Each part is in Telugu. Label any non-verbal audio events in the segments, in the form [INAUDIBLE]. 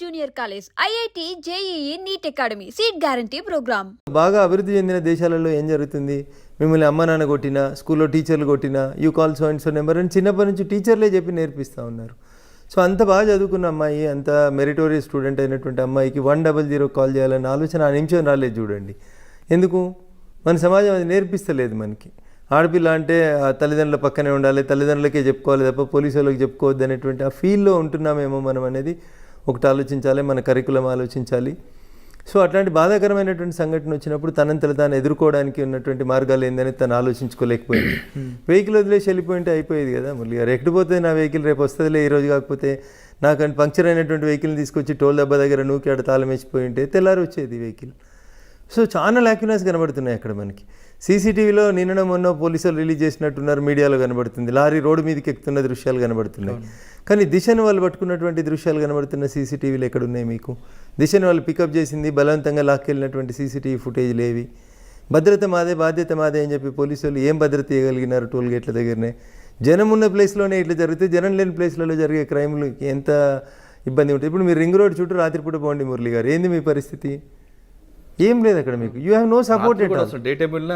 Junior college IIT JEE NEET academy. Seat guarantee program. బాగా అభివృద్ధి చెందిన దేశాలలో ఏం జరుగుతుంది? మిమ్మల్ని అమ్మ నాన్న కొట్టినా స్కూల్లో టీచర్లు కొట్టినా you call so and so number అని చిన్నప్పటి నుంచి టీచర్లే చెప్పి నేర్పిస్తూ ఉన్నారు. సో అంత బాగా చదువుకున్న అమ్మాయి అంత మెరిటోరియస్ స్టూడెంట్ అయినటువంటి అమ్మాయికి వన్ డబల్ జీరో కాల్ చేయాలన్న ఆలోచన ఆ నిమిషం రాలేదు చూడండి. ఎందుకు? మన సమాజం అది నేర్పిస్తలేదు మనకి. ఆడపిల్ల అంటే ఆ తల్లిదండ్రుల పక్కనే ఉండాలి తల్లిదండ్రులకే చెప్పుకోవాలి తప్ప పోలీసు వాళ్ళకి చెప్పుకోవద్దు అనేటువంటి ఆ ఫీల్లో ఉంటున్నామేమో మనం అనేది ఒకటి ఆలోచించాలి మన కరికులం ఆలోచించాలి. సో అట్లాంటి బాధాకరమైనటువంటి సంఘటన వచ్చినప్పుడు తనంతట తాను ఎదుర్కోవడానికి ఉన్నటువంటి మార్గాలు ఏందని తను ఆలోచించుకోలేకపోయింది. వెహికల్ వదిలేసి వెళ్ళిపోయింటే అయిపోయేది కదా మురళి గారు. ఎక్కడిపోతే నా వెహికల్ రేపు వస్తుందిలే ఈ రోజు కాకపోతే నాకంటే పంక్చర్ అయినటువంటి వెహికల్ని తీసుకొచ్చి టోల్ దెబ్బ దగ్గర నూకి ఆడ తాళం వేసిపోయి ఉంటే తెల్లారి వచ్చేది వెహికల్. సో చాలా లాక్యునెస్ కనబడుతున్నాయి అక్కడ మనకి. సీసీటీవీలో నిన్న మొన్న పోలీసులు రిలీజ్ చేసినట్టున్నారు మీడియాలో కనబడుతుంది. లారీ రోడ్డు మీదకి ఎక్కుతున్న దృశ్యాలు కనబడుతున్నాయి. కానీ దిశను వాళ్ళు పట్టుకున్నటువంటి దృశ్యాలు కనబడుతున్న సీసీటీవీలు ఎక్కడున్నాయి మీకు? దిశను వాళ్ళు పికప్ చేసింది బలవంతంగా లాక్కెళ్ళినటువంటి సీసీటీవీ ఫుటేజ్ లేవి భద్రత మాదే బాధ్యత మాదే అని చెప్పి పోలీసులు ఏం భద్రత ఇవ్వగలిగినారు టోల్ గేట్ల దగ్గరనే? జనం ఉన్న ప్లేస్లోనే ఇట్లా జరిగితే జనం లేని ప్లేస్లలో జరిగే క్రైమ్లు ఎంత ఇబ్బంది ఉంటుంది ఇప్పుడు మీరు రింగ్ రోడ్ చుట్టూ రాత్రిపూట పోండి మురళి గారు. ఏంది మీ పరిస్థితి? ఏం లేదు అక్కడ మీకు. You have no support at all అసలు the టేబుల్న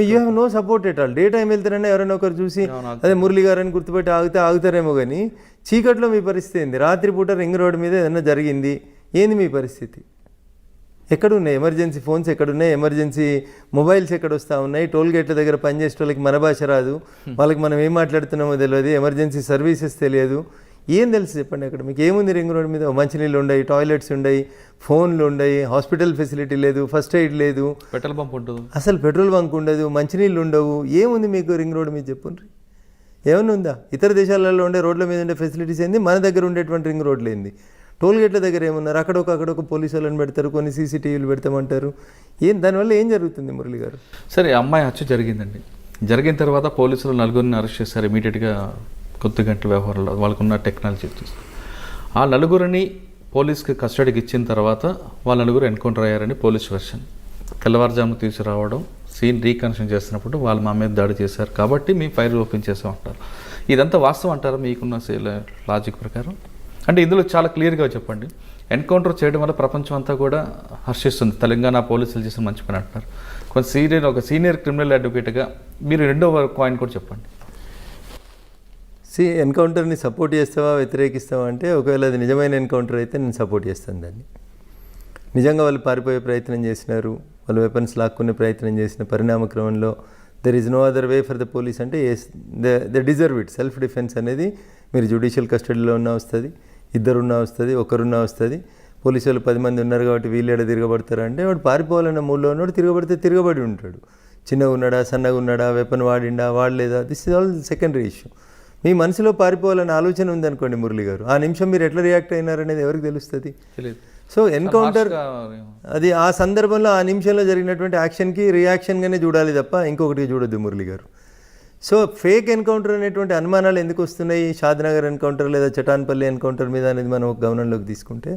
you have no support at all day time వెళ్తారనే ఎవరైనా ఒకరు చూసి అదే మురళి గారు అని గుర్తుపెట్టి ఆగితే ఆగుతారేమో కానీ చీకట్లో మీ పరిస్థితి ఏంది? రాత్రిపూట రింగ్ రోడ్ మీద ఏదైనా జరిగింది ఏంది మీ పరిస్థితి? ఎక్కడున్నాయి ఎమర్జెన్సీ ఫోన్స్? ఎక్కడున్నాయి ఎమర్జెన్సీ మొబైల్స్ ఎక్కడ వస్తూ ఉన్నాయి? టోల్ గేట్ల దగ్గర పనిచేసే వాళ్ళకి మన భాష రాదు. వాళ్ళకి మనం ఏం మాట్లాడుతున్నామో తెలియదు ఎమర్జెన్సీ సర్వీసెస్ తెలియదు. ఏం తెలుసు చెప్పండి అక్కడ? మీకు ఏముంది రింగ్ రోడ్ మీద? మంచినీళ్ళు ఉన్నాయి టాయిలెట్స్ ఉన్నాయి ఫోన్లు ఉన్నాయి హాస్పిటల్ ఫెసిలిటీ లేదు ఫస్ట్ ఎయిడ్ లేదు. పెట్రోల్ పంప్ ఉంటుంది. అసలు పెట్రోల్ బంక్ ఉండదు మంచినీళ్ళు ఉండవు. ఏముంది మీకు రింగ్ రోడ్ మీద చెప్పుండ్రి? ఏమన్నా ఉందా? ఇతర దేశాలలో ఉండే రోడ్ల మీద ఉండే ఫెసిలిటీస్ ఏంది? మన దగ్గర ఉండేటువంటి రింగ్ రోడ్లు ఏంది? టోల్ గేట్ల దగ్గర ఏమున్నారు? అక్కడొక అక్కడొక పోలీసు వాళ్ళని పెడతారు కొన్ని సీసీటీవీలు పెడతామంటారు. ఏం దానివల్ల ఏం జరుగుతుంది మురళి గారు? సరే అమ్మాయి హత్య జరిగిందండి. జరిగిన తర్వాత పోలీసులు నలుగురిని అరెస్ట్ చేశారు ఇమీడియట్గా. కొద్ది గంటల వ్యవహారంలో వాళ్ళకున్న టెక్నాలజీ చూసి ఆ నలుగురిని పోలీస్కి కస్టడీకి ఇచ్చిన తర్వాత వాళ్ళ నలుగురు ఎన్కౌంటర్ అయ్యారని పోలీస్ వెర్షన్. తెల్లవారుజాము తీసుకురావడం సీన్ రీకన్స్ట్రక్షన్ చేస్తున్నప్పుడు వాళ్ళు మా మీద దాడి చేశారు కాబట్టి మేము ఫైర్ ఓపెన్ చేసాం అంటారు. ఇదంతా వాస్తవం అంటారా మీకున్న లాజిక్ ప్రకారం? అంటే ఇందులో చాలా క్లియర్గా చెప్పండి. ఎన్కౌంటర్ చేయడం వల్ల ప్రపంచం అంతా కూడా హర్షిస్తుంది. తెలంగాణ పోలీసులు చేసిన మంచి పని అంటున్నారు. కొంచెం సీనియర్ ఒక సీనియర్ క్రిమినల్ అడ్వకేట్గా మీరు రెండో కాయిన్ కూడా చెప్పండి. సి ఎన్కౌంటర్ని సపోర్ట్ చేస్తావా వ్యతిరేకిస్తావా అంటే ఒకవేళ అది నిజమైన ఎన్కౌంటర్ అయితే నేను సపోర్ట్ చేస్తాను దాన్ని. నిజంగా వాళ్ళు పారిపోయే ప్రయత్నం చేసినారు వాళ్ళు వెపన్స్ లాక్కునే ప్రయత్నం చేసిన పరిణామ క్రమంలో there is no other way for the police అంటే yes the the deserve it self defence అనేది మీరు జ్యుడిషియల్ కస్టడీలో ఉన్న వస్తుంది ఇద్దరున్నా వస్తుంది ఒకరున్నా వస్తుంది. పోలీసు వాళ్ళు పది మంది ఉన్నారు కాబట్టి వీళ్ళు తిరగబడతారు అంటే వాడు పారిపోవాలన్న మూల్లో ఉన్నాడు తిరగబడితే తిరగబడి ఉంటాడు. చిన్నగా ఉన్నాడా సన్నగా ఉన్నాడా వెపన్ వాడిండా వాడలేదా? This is all secondary issue మీ మనసులో పారిపోవాలన్న ఆలోచన ఉందనుకోండి మురళి గారు. ఆ నిమిషం మీరు ఎట్లా రియాక్ట్ అయినారనేది ఎవరికి తెలుస్తుంది? తెలియదు సో ఎన్కౌంటర్ అది ఆ సందర్భంలో ఆ నిమిషంలో జరిగినటువంటి యాక్షన్కి రియాక్షన్గానే చూడాలి తప్ప ఇంకొకటి చూడొద్దు మురళి గారు. సో ఫేక్ ఎన్కౌంటర్ అనేటువంటి అనుమానాలు ఎందుకు వస్తున్నాయి? షాద్నగర్ ఎన్కౌంటర్ లేదా చటాన్పల్లి ఎన్కౌంటర్ మీద అనేది మనం ఒక గమనంలోకి తీసుకుంటే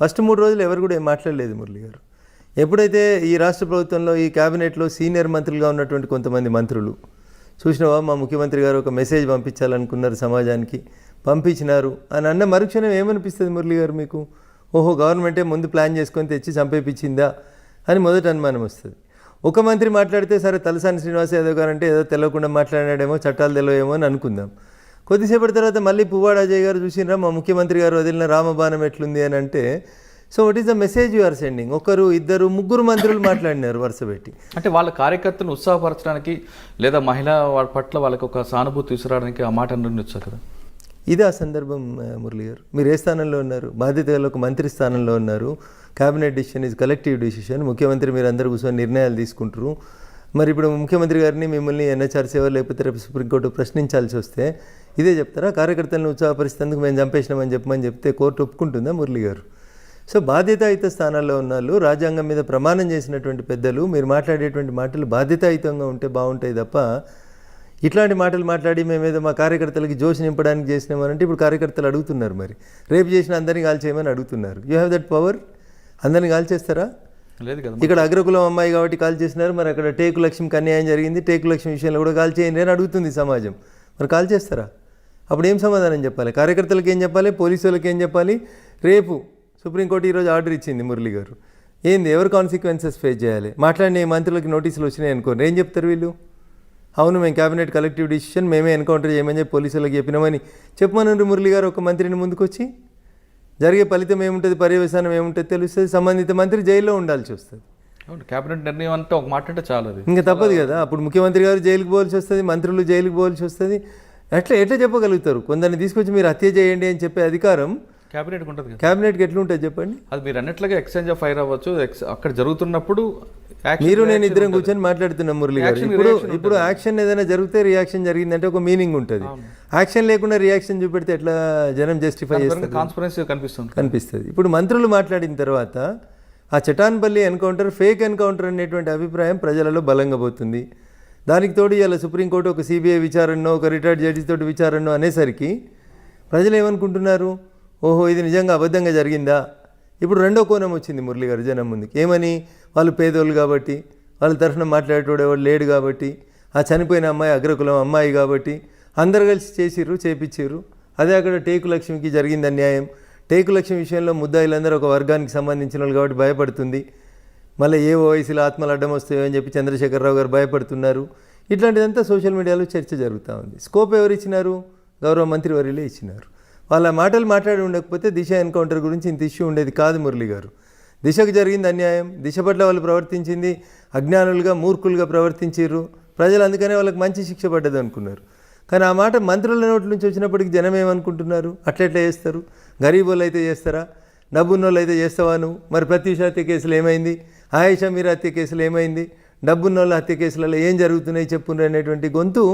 ఫస్ట్ మూడు రోజులు ఎవరు కూడా ఏం మాట్లాడలేదు మురళి గారు. ఎప్పుడైతే ఈ రాష్ట్ర ప్రభుత్వంలో ఈ క్యాబినెట్లో సీనియర్ మంత్రులుగా ఉన్నటువంటి కొంతమంది మంత్రులు చూసినావా? మా ముఖ్యమంత్రి గారు ఒక మెసేజ్ పంపించాలనుకున్నారు సమాజానికి. పంపించినారు. అని అన్న మరుక్షణం ఏమనిపిస్తుంది మురళి గారు మీకు? ఓహో గవర్నమెంటే ముందు ప్లాన్ చేసుకొని తెచ్చి చంపేపించిందా అని మొదట అనుమానం వస్తుంది. ఒక మంత్రి మాట్లాడితే సరే తలసాని శ్రీనివాస్ యాదవ్ గారు అంటే ఏదో తెలియకుండా మాట్లాడాడేమో చట్టాలు తెలియమో అని అనుకుందాం. కొద్దిసేపటి తర్వాత మళ్ళీ పువ్వాడ అజయ్ గారు చూసినరా? మా ముఖ్యమంత్రి గారు వదిలిన రామబాణం ఎట్లుంది అని అంటే so what is the message you are sending ఒకరు ఇద్దరు ముగ్గురు మంత్రులు మాట్లాడినారు వరుస పెట్టి. అంటే వాళ్ళ కార్యకర్తను ఉత్సాహపరచడానికి లేదా మహిళ వాళ్ళ పట్ల వాళ్ళకి ఒక సానుభూతి తీసుకురావడానికి ఆ మాట నిర్ణయించారు కదా? ఇది ఆ సందర్భం మురళి గారు. మీరు ఏ స్థానంలో ఉన్నారు? బాధ్యత గల ఒక మంత్రి స్థానంలో ఉన్నారు. Cabinet decision is collective decision ముఖ్యమంత్రి మీరు అందరూ కూర్చొని నిర్ణయాలు తీసుకుంటారు. మరి ఇప్పుడు ముఖ్యమంత్రి గారిని మిమ్మల్ని ఎన్హెచ్ఆర్సీ లేకపోతే రేపు సుప్రీంకోర్టు ప్రశ్నించాల్సి వస్తే ఇదే చెప్తారా? కార్యకర్తలను ఉత్సాహపరిస్తేందుకు మేము చంపేసినామని చెప్పమని చెప్తే కోర్టు ఒప్పుకుంటుందా మురళి గారు? సో బాధ్యతాయుత స్థానాల్లో ఉన్న వాళ్ళు రాజ్యాంగం మీద ప్రమాణం చేసినటువంటి పెద్దలు మీరు మాట్లాడేటువంటి మాటలు బాధ్యతాయుతంగా ఉంటే బాగుంటాయి తప్ప ఇట్లాంటి మాటలు మాట్లాడి మేమేదో మా కార్యకర్తలకి జోష్ నింపడానికి చేసినామనంటే ఇప్పుడు కార్యకర్తలు అడుగుతున్నారు మరి. రేపు చేసిన అందరినీ కాల్ చేయమని అడుగుతున్నారు. యూ హ్యావ్ దట్ పవర్ అందరినీ కాల్ చేస్తారా లేదు కదా ఇక్కడ అగ్రకులం అమ్మాయి కాబట్టి కాల్ చేసినారు. మరి అక్కడ టేకు లక్ష్మికి అన్యాయం జరిగింది. టేకు లక్ష్మి విషయంలో కూడా కాల్ చేయండి అని అడుగుతుంది సమాజం. మరి కాల్ చేస్తారా? అప్పుడు ఏం సమాధానం చెప్పాలి? కార్యకర్తలకు ఏం చెప్పాలి? పోలీసు వాళ్ళకి ఏం చెప్పాలి? రేపు సుప్రీంకోర్టు ఈరోజు ఆర్డర్ ఇచ్చింది మురళి గారు. ఏంది ఎవరు కాన్సిక్వెన్సెస్ ఫేస్ చేయాలి? మాట్లాడిన మంత్రులకి నోటీసులు వచ్చినాయి అనుకోండి ఏం చెప్తారు వీళ్ళు? అవును మేము క్యాబినెట్ కలెక్టివ్ డిసిషన్ మేమే ఎన్కౌంటర్ చేయమని చెప్పి పోలీసులకు చెప్పినామని చెప్పమనండి మురళి గారు ఒక మంత్రిని ముందుకొచ్చి. జరిగే ఫలితం ఏముంటుంది పర్యవసానం ఏముంటుంది తెలుస్తుంది. సంబంధిత మంత్రి జైల్లో ఉండాల్సి వస్తుంది. క్యాబినెట్ నిర్ణయం అంటే ఒక మాట అంటే చాలు ఇంకా తప్పదు కదా. అప్పుడు ముఖ్యమంత్రి గారు జైలుకి పోవాల్సి వస్తుంది మంత్రులు జైలుకి పోవాల్సి వస్తుంది. ఎట్లా ఎట్లా చెప్పగలుగుతారు? కొందరిని తీసుకొచ్చి మీరు హత్య చేయండి అని చెప్పే అధికారం క్యాబినెట్ ఉంటుంది కదా. క్యాబినెట్కి ఎట్లుంటుంది చెప్పండి? అది మీరు అన్నట్లుగా ఎక్స్చేంజ్ ఆఫ్ ఫైర్ అవ్వచ్చు అక్కడ జరుగుతున్నప్పుడు మీరు నేను ఇద్దరం. కూర్చొని మాట్లాడుతున్నాం మురళి గారు. ఇప్పుడు ఇప్పుడు యాక్షన్ ఏదైనా జరిగితే రియాక్షన్ జరిగిందంటే ఒక మీనింగ్ ఉంటుంది. యాక్షన్ లేకుండా రియాక్షన్ చూపెడితే ఎట్లా జనం జస్టిఫై చేస్తారు కాన్స్పరెన్సీ కనిపిస్తుంది. కనిపిస్తుంది. ఇప్పుడు మంత్రులు మాట్లాడిన తర్వాత ఆ చటాన్పల్లి ఎన్కౌంటర్ ఫేక్ ఎన్కౌంటర్ అనేటువంటి అభిప్రాయం ప్రజలలో బలంగా పోతుంది. దానికి తోడు ఇలా సుప్రీంకోర్టు ఒక సిబిఐ విచారణో ఒక రిటైర్డ్ జడ్జి తోటి విచారణో అనేసరికి ప్రజలు ఏమనుకుంటున్నారు? ఓహో ఇది నిజంగా అబద్ధంగా జరిగిందా? ఇప్పుడు రెండో కోణం వచ్చింది మురళి గారు జనం ముందుకి. ఏమని? వాళ్ళు పేదోళ్ళు కాబట్టి వాళ్ళ తరఫున మాట్లాడేటోడేవాడు లేడు కాబట్టి ఆ చనిపోయిన అమ్మాయి అగ్రకులం అమ్మాయి కాబట్టి అందరు కలిసి చేసిర్రు చేపించారు అదే అక్కడ టేకు లక్ష్మికి జరిగింది అన్యాయం. టేకు లక్ష్మి విషయంలో ముద్దాయిలందరూ ఒక వర్గానికి సంబంధించిన వాళ్ళు కాబట్టి భయపడుతుంది. మళ్ళీ ఏ వయసులో ఆత్మలు అడ్డం వస్తాయో అని చెప్పి చంద్రశేఖరరావు గారు భయపడుతున్నారు. ఇట్లాంటిదంతా సోషల్ మీడియాలో చర్చ జరుగుతూ ఉంది. స్కోప్ ఎవరు ఇచ్చినారు? గౌరవ మంత్రి వర్యులే ఇచ్చినారు. వాళ్ళ మాటలు మాట్లాడి ఉండకపోతే దిశ ఎన్కౌంటర్ గురించి ఇంత ఇష్యూ ఉండేది కాదు మురళి గారు. దిశకు జరిగింది అన్యాయం దిశ పట్ల వాళ్ళు ప్రవర్తించింది అజ్ఞానులుగా మూర్ఖులుగా ప్రవర్తించారు ప్రజలు అందుకనే వాళ్ళకి మంచి శిక్ష పడ్డది అనుకున్నారు. కానీ ఆ మాట మంత్రుల నోటి నుంచి వచ్చినప్పటికి జనం ఏమనుకుంటున్నారు? అట్లెట్లా చేస్తారు? గరీబోళ్ళు అయితే చేస్తారా? డబ్బున్నోళ్ళు అయితే చేస్తావా నువ్వు? మరి ప్రత్యూష హత్య కేసులు ఏమైంది? ఆయేషా మీరు హత్య కేసులు ఏమైంది? డబ్బున్నోళ్ళ హత్య కేసులలో ఏం జరుగుతున్నాయి చెప్పుండ్రు అనేటువంటి గొంతు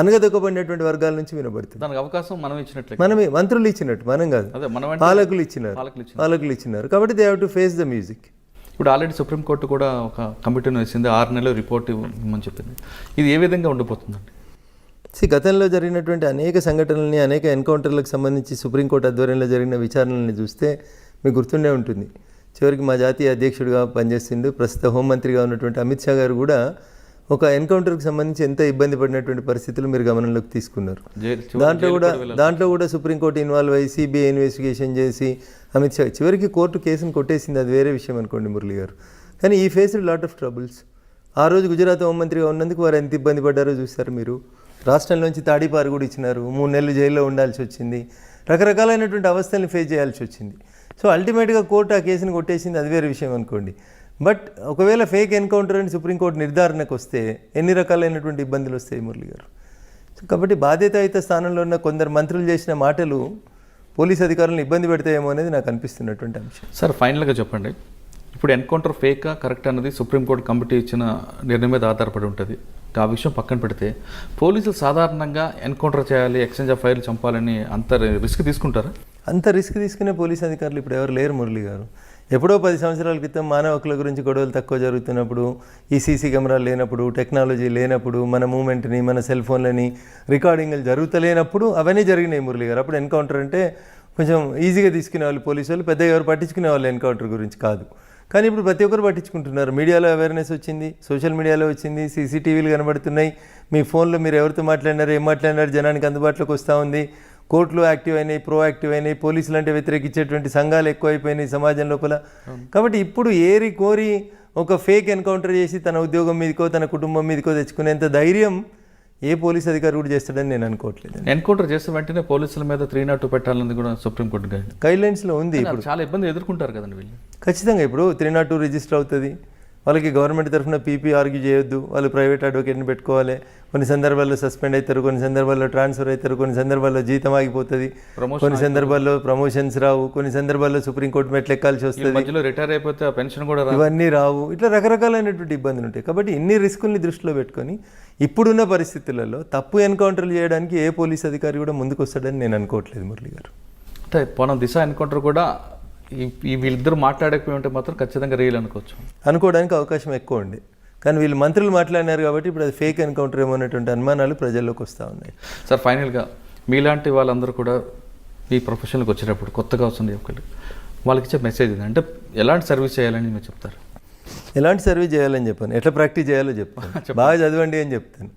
అనగదొక్కబడినటువంటి వర్గాల నుంచి వినబడుతుంది. దానికి అవకాశం మనం ఇచ్చినట్లే. మనమే మంత్రులు ఇచ్చినట్టు మనం కాదు. అదే మనం అంటే పాలకులు ఇచ్చినారు. పాలకులు ఇచ్చినారు. కాబట్టి they have to face the music ఇప్పుడు ఆల్రెడీ సుప్రీంకోర్టు కూడా ఒక కమిటీని వేసింది ఆరు నెలలు రిపోర్ట్ ఇవ్వమని చెప్పింది. ఇది ఏ విధంగా ఉండిపోతుందండి? సి గతంలో జరిగినటువంటి అనేక సంఘటనల్ని అనేక ఎన్కౌంటర్లకు సంబంధించి సుప్రీంకోర్టు ఆధ్వర్యంలో జరిగిన విచారణల్ని చూస్తే మీకు గుర్తుండే ఉంటుంది. చివరికి మా జాతీయ అధ్యక్షుడిగా పనిచేస్తుండు ప్రస్తుత హోంమంత్రిగా ఉన్నటువంటి అమిత్ షా గారు కూడా ఒక ఎన్కౌంటర్కి సంబంధించి ఎంత ఇబ్బంది పడినటువంటి పరిస్థితులు మీరు గమనంలోకి తీసుకున్నారు? దాంట్లో కూడా. దాంట్లో కూడా సుప్రీంకోర్టు ఇన్వాల్వ్ అయ్యి సిబిఐ ఇన్వెస్టిగేషన్ చేసి అమిత్ షా చివరికి కోర్టు కేసును కొట్టేసింది. అది వేరే విషయం అనుకోండి మురళి గారు. కానీ ఈ ఫేస్ లాట్ ఆఫ్ ట్రబుల్స్ ఆ రోజు గుజరాత్ హోంమంత్రిగా ఉన్నందుకు వారు ఎంత ఇబ్బంది పడ్డారో చూస్తారు మీరు? రాష్ట్రంలోంచి తాడిపారు కూడా ఇచ్చినారు. మూడు నెలలు జైల్లో ఉండాల్సి వచ్చింది. రకరకాలైనటువంటి అవస్థల్ని ఫేస్ చేయాల్సి వచ్చింది. సో అల్టిమేట్గా కోర్టు ఆ కేసును కొట్టేసింది. అది వేరే విషయం అనుకోండి. బట్ ఒకవేళ ఫేక్ ఎన్కౌంటర్ అని సుప్రీంకోర్టు నిర్ధారణకు వస్తే ఎన్ని రకాలైనటువంటి ఇబ్బందులు వస్తాయి మురళి గారు? సో కాబట్టి బాధ్యతాయుత స్థానంలో ఉన్న కొందరు మంత్రులు చేసిన మాటలు పోలీస్ అధికారులను ఇబ్బంది పెడతాయేమో అనేది నాకు అనిపిస్తున్నటువంటి అంశం. సార్ ఫైనల్గా చెప్పండి. ఇప్పుడు ఎన్కౌంటర్ ఫేకా కరెక్ట్ అన్నది సుప్రీంకోర్టు కమిటీ ఇచ్చిన నిర్ణయం మీద ఆధారపడి ఉంటుంది. ఆ విషయం పక్కన పెడితే పోలీసులు సాధారణంగా ఎన్కౌంటర్ చేయాలి ఎక్స్చేంజ్ ఆఫ్ ఫైర్లు చంపాలని అంత రిస్క్ తీసుకుంటారా? అంత రిస్క్ తీసుకునే పోలీస్ అధికారులు ఇప్పుడు ఎవరు లేరు మురళి గారు. ఎప్పుడో పది సంవత్సరాల క్రితం మానవ హక్కుల గురించి గొడవలు తక్కువ జరుగుతున్నప్పుడు ఈ సీసీ కెమెరాలు లేనప్పుడు టెక్నాలజీ లేనప్పుడు మన మూమెంట్ని మన సెల్ ఫోన్లని రికార్డింగ్లు జరుగుతలేనప్పుడు అవన్నీ జరిగినాయి మురళి గారు. అప్పుడు ఎన్కౌంటర్ అంటే కొంచెం ఈజీగా తీసుకునే వాళ్ళు పోలీసు వాళ్ళు పెద్దగా ఎవరు పట్టించుకునే వాళ్ళు ఎన్కౌంటర్ గురించి కాదు. కానీ ఇప్పుడు ప్రతి ఒక్కరు పట్టించుకుంటున్నారు. మీడియాలో అవేర్నెస్ వచ్చింది సోషల్ మీడియాలో వచ్చింది సీసీటీవీలు కనబడుతున్నాయి. మీ ఫోన్లో మీరు ఎవరితో మాట్లాడినారు ఏం మాట్లాడినారు జనానికి అందుబాటులోకి వస్తూ ఉంది. కోర్టులు యాక్టివ్ అయినాయి ప్రో యాక్టివ్ అయినాయి పోలీసులు అంటే వ్యతిరేకించేటువంటి సంఘాలు ఎక్కువైపోయినాయి సమాజం లోపల. కాబట్టి ఇప్పుడు ఏరి కోరి ఒక ఫేక్ ఎన్కౌంటర్ చేసి తన ఉద్యోగం మీదకో తన కుటుంబం మీదకో తెచ్చుకునేంత ధైర్యం ఏ పోలీస్ అధికారి కూడా చేస్తాడని నేను అనుకోవట్లేదు. ఎన్కౌంటర్ చేసిన వెంటనే పోలీసుల మీద త్రీ నాట్ టూ పెట్టాలన్నది కూడా సుప్రీంకోర్టు గైడ్ గైడ్లైన్స్లో ఉంది ఇప్పుడు. చాలా ఇబ్బంది ఎదుర్కొంటారు కదండి వీళ్ళు. ఖచ్చితంగా ఇప్పుడు త్రీ నాట్ టూ రిజిస్టర్ అవుతుంది. వాళ్ళకి గవర్నమెంట్ తరఫున పీపీ ఆర్గ్యూ చేయొద్దు. వాళ్ళు ప్రైవేట్ అడ్వకేట్ని పెట్టుకోవాలి. కొన్ని సందర్భాల్లో సస్పెండ్ అవుతారు కొన్ని సందర్భాల్లో ట్రాన్స్ఫర్ అవుతారు కొన్ని సందర్భాల్లో జీతం ఆగిపోతుంది. కొన్ని సందర్భాల్లో ప్రమోషన్స్ రావు. కొన్ని సందర్భాల్లో సుప్రీంకోర్టు మెట్లు ఎక్కాల్సి వస్తుంది. రిటైర్ అయిపోతే పెన్షన్ కూడా ఇవన్నీ రావు. ఇట్లా రకరకాలైనటువంటి ఇబ్బందులు ఉంటాయి. కాబట్టి ఇన్ని రిస్కుల్ని దృష్టిలో పెట్టుకొని ఇప్పుడున్న పరిస్థితులలో తప్పు ఎన్కౌంటర్లు చేయడానికి ఏ పోలీస్ అధికారి కూడా ముందుకు వస్తాడని నేను అనుకోవట్లేదు మురళి గారు. అంటే మనం దిశ ఎన్కౌంటర్ కూడా వీళ్ళిద్దరు మాట్లాడకపోయి ఉంటే మాత్రం ఖచ్చితంగా రియల్ అనుకోవచ్చు. అనుకోవడానికి అవకాశం ఎక్కువ ఉంది. కానీ వీళ్ళు మంత్రులు మాట్లాడినారు కాబట్టి ఇప్పుడు అది ఫేక్ ఎన్కౌంటర్ ఏమో అనేటువంటి అనుమానాలు ప్రజల్లోకి వస్తూ ఉన్నాయి. సార్ ఫైనల్గా మీలాంటి వాళ్ళందరూ కూడా ఈ ప్రొఫెషన్కి వచ్చేటప్పుడు కొత్తగా వస్తుంది ఒకళ్ళు వాళ్ళకి ఇచ్చే మెసేజ్ ఇది అంటే ఎలాంటి సర్వీస్ చేయాలని మీరు చెప్తారు? ఎలాంటి సర్వీస్ చేయాలని చెప్పాను. ఎట్లా ప్రాక్టీస్ చేయాలో చెప్తాను [LAUGHS] బాగా చదవండి అని చెప్తాను.